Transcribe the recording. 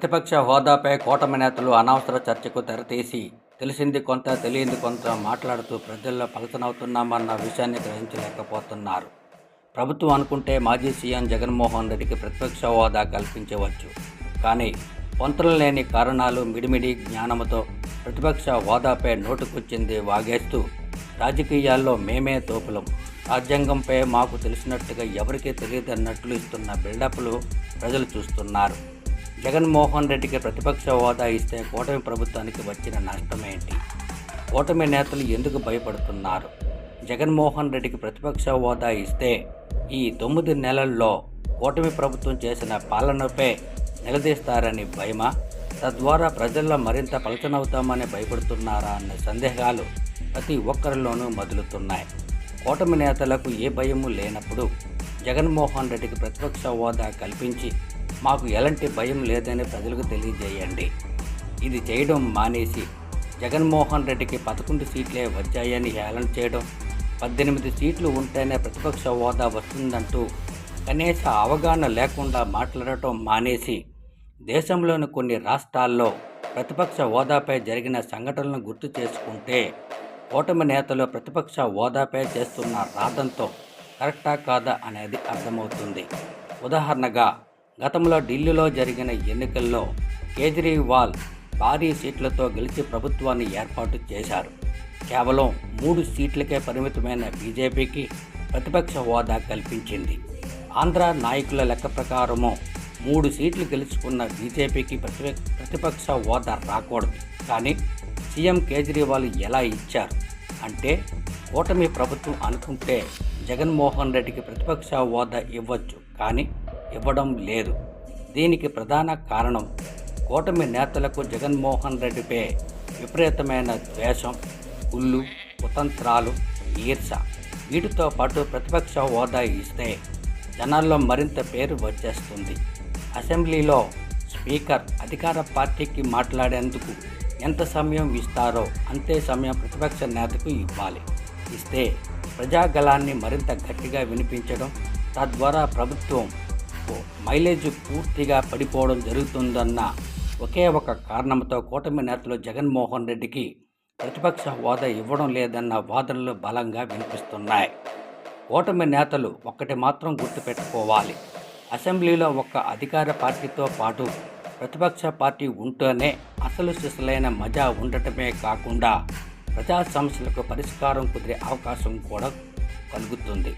ప్రతిపక్ష హోదాపై కూటమి నేతలు అనవసర చర్చకు తెరతీసి తెలిసింది కొంత తెలియంది కొంత మాట్లాడుతూ ప్రజల్లో పలసనవుతున్నామన్న విషయాన్ని గ్రహించలేకపోతున్నారు. ప్రభుత్వం అనుకుంటే మాజీ సీఎం జగన్మోహన్ రెడ్డికి ప్రతిపక్ష హోదా కల్పించవచ్చు. కానీ పొంతలు లేని కారణాలు మిడిమిడి జ్ఞానముతో ప్రతిపక్ష హోదాపై నోటుకొచ్చింది వాగేస్తూ రాజకీయాల్లో మేమే తోపులం. రాజ్యాంగంపై మాకు తెలిసినట్టుగా ఎవరికీ తెలియదన్నట్లు ఇస్తున్న బిల్డప్లు ప్రజలు చూస్తున్నారు. జగన్మోహన్ రెడ్డికి ప్రతిపక్ష హోదా ఇస్తే కూటమి ప్రభుత్వానికి వచ్చిన నష్టమేంటి? కూటమి నేతలు ఎందుకు భయపడుతున్నారు? జగన్మోహన్ రెడ్డికి ప్రతిపక్ష హోదా ఇస్తే ఈ తొమ్మిది నెలల్లో కూటమి ప్రభుత్వం చేసిన పాలనపై నిలదీస్తారని భయమా? తద్వారా ప్రజల్లో మరింత పలచనవుతామని భయపడుతున్నారా అన్న సందేహాలు ప్రతి ఒక్కరిలోనూ మొదలుతున్నాయి. కూటమి నేతలకు ఏ భయము లేనప్పుడు జగన్మోహన్ రెడ్డికి ప్రతిపక్ష హోదా కల్పించి మాకు ఎలాంటి భయం లేదని ప్రజలకు తెలియజేయండి. ఇది చేయడం మానేసి జగన్మోహన్ రెడ్డికి పదకొండు సీట్లే వచ్చాయని హేళన చేయడం పద్దెనిమిది సీట్లు ఉంటేనే ప్రతిపక్ష హోదా వస్తుందంటూ కనీస అవగాహన లేకుండా మాట్లాడటం మానేసి దేశంలోని కొన్ని రాష్ట్రాల్లో ప్రతిపక్ష హోదాపై జరిగిన సంఘటనలను గుర్తు చేసుకుంటే కూటమి నేతలు ప్రతిపక్ష హోదాపై చేస్తున్న రాదంతో కరెక్టా కాదా అనేది అర్థమవుతుంది. ఉదాహరణగా గతంలో ఢిల్లీలో జరిగిన ఎన్నికల్లో కేజ్రీవాల్ భారీ సీట్లతో గెలిచి ప్రభుత్వాన్ని ఏర్పాటు చేశారు. కేవలం మూడు సీట్లకే పరిమితమైన బీజేపీకి ప్రతిపక్ష హోదా కల్పించింది. ఆంధ్ర నాయకుల లెక్క ప్రకారము మూడు సీట్లు గెలుచుకున్న బీజేపీకి ప్రతి ప్రతిపక్ష హోదా రాకూడదు. కానీ సీఎం కేజ్రీవాల్ ఎలా ఇచ్చారు? అంటే కూటమి ప్రభుత్వం అనుకుంటే జగన్మోహన్ రెడ్డికి ప్రతిపక్ష హోదా ఇవ్వచ్చు. కానీ ఇవ్వడం లేదు. దీనికి ప్రధాన కారణం కూటమి నేతలకు జగన్మోహన్ రెడ్డిపై విపరీతమైన ద్వేషం కుళ్ళు కుతంత్రాలు ఈర్ష. వీటితో పాటు ప్రతిపక్ష హోదా ఇస్తే జనాల్లో మరింత పేరు వచ్చేస్తుంది. అసెంబ్లీలో స్పీకర్ అధికార పార్టీకి మాట్లాడేందుకు ఎంత సమయం ఇస్తారో అంతే సమయం ప్రతిపక్ష నేతకు ఇవ్వాలి. ఇస్తే ప్రజాగలాన్ని మరింత గట్టిగా వినిపించడం తద్వారా ప్రభుత్వం మైలేజ్ పూర్తిగా పడిపోవడం జరుగుతుందన్న ఒకే ఒక కారణంతో కూటమి నేతలు జగన్మోహన్ రెడ్డికి ప్రతిపక్ష హోదా ఇవ్వడం లేదన్న వాదనలు బలంగా వినిపిస్తున్నాయి. కూటమి నేతలు ఒక్కటి మాత్రం గుర్తుపెట్టుకోవాలి. అసెంబ్లీలో ఒక్క అధికార పార్టీతో పాటు ప్రతిపక్ష పార్టీ ఉంటేనే అసలు సిసలైన మజా ఉండటమే కాకుండా ప్రజా సమస్యలకు పరిష్కారం కుదిరే అవకాశం కూడా కలుగుతుంది.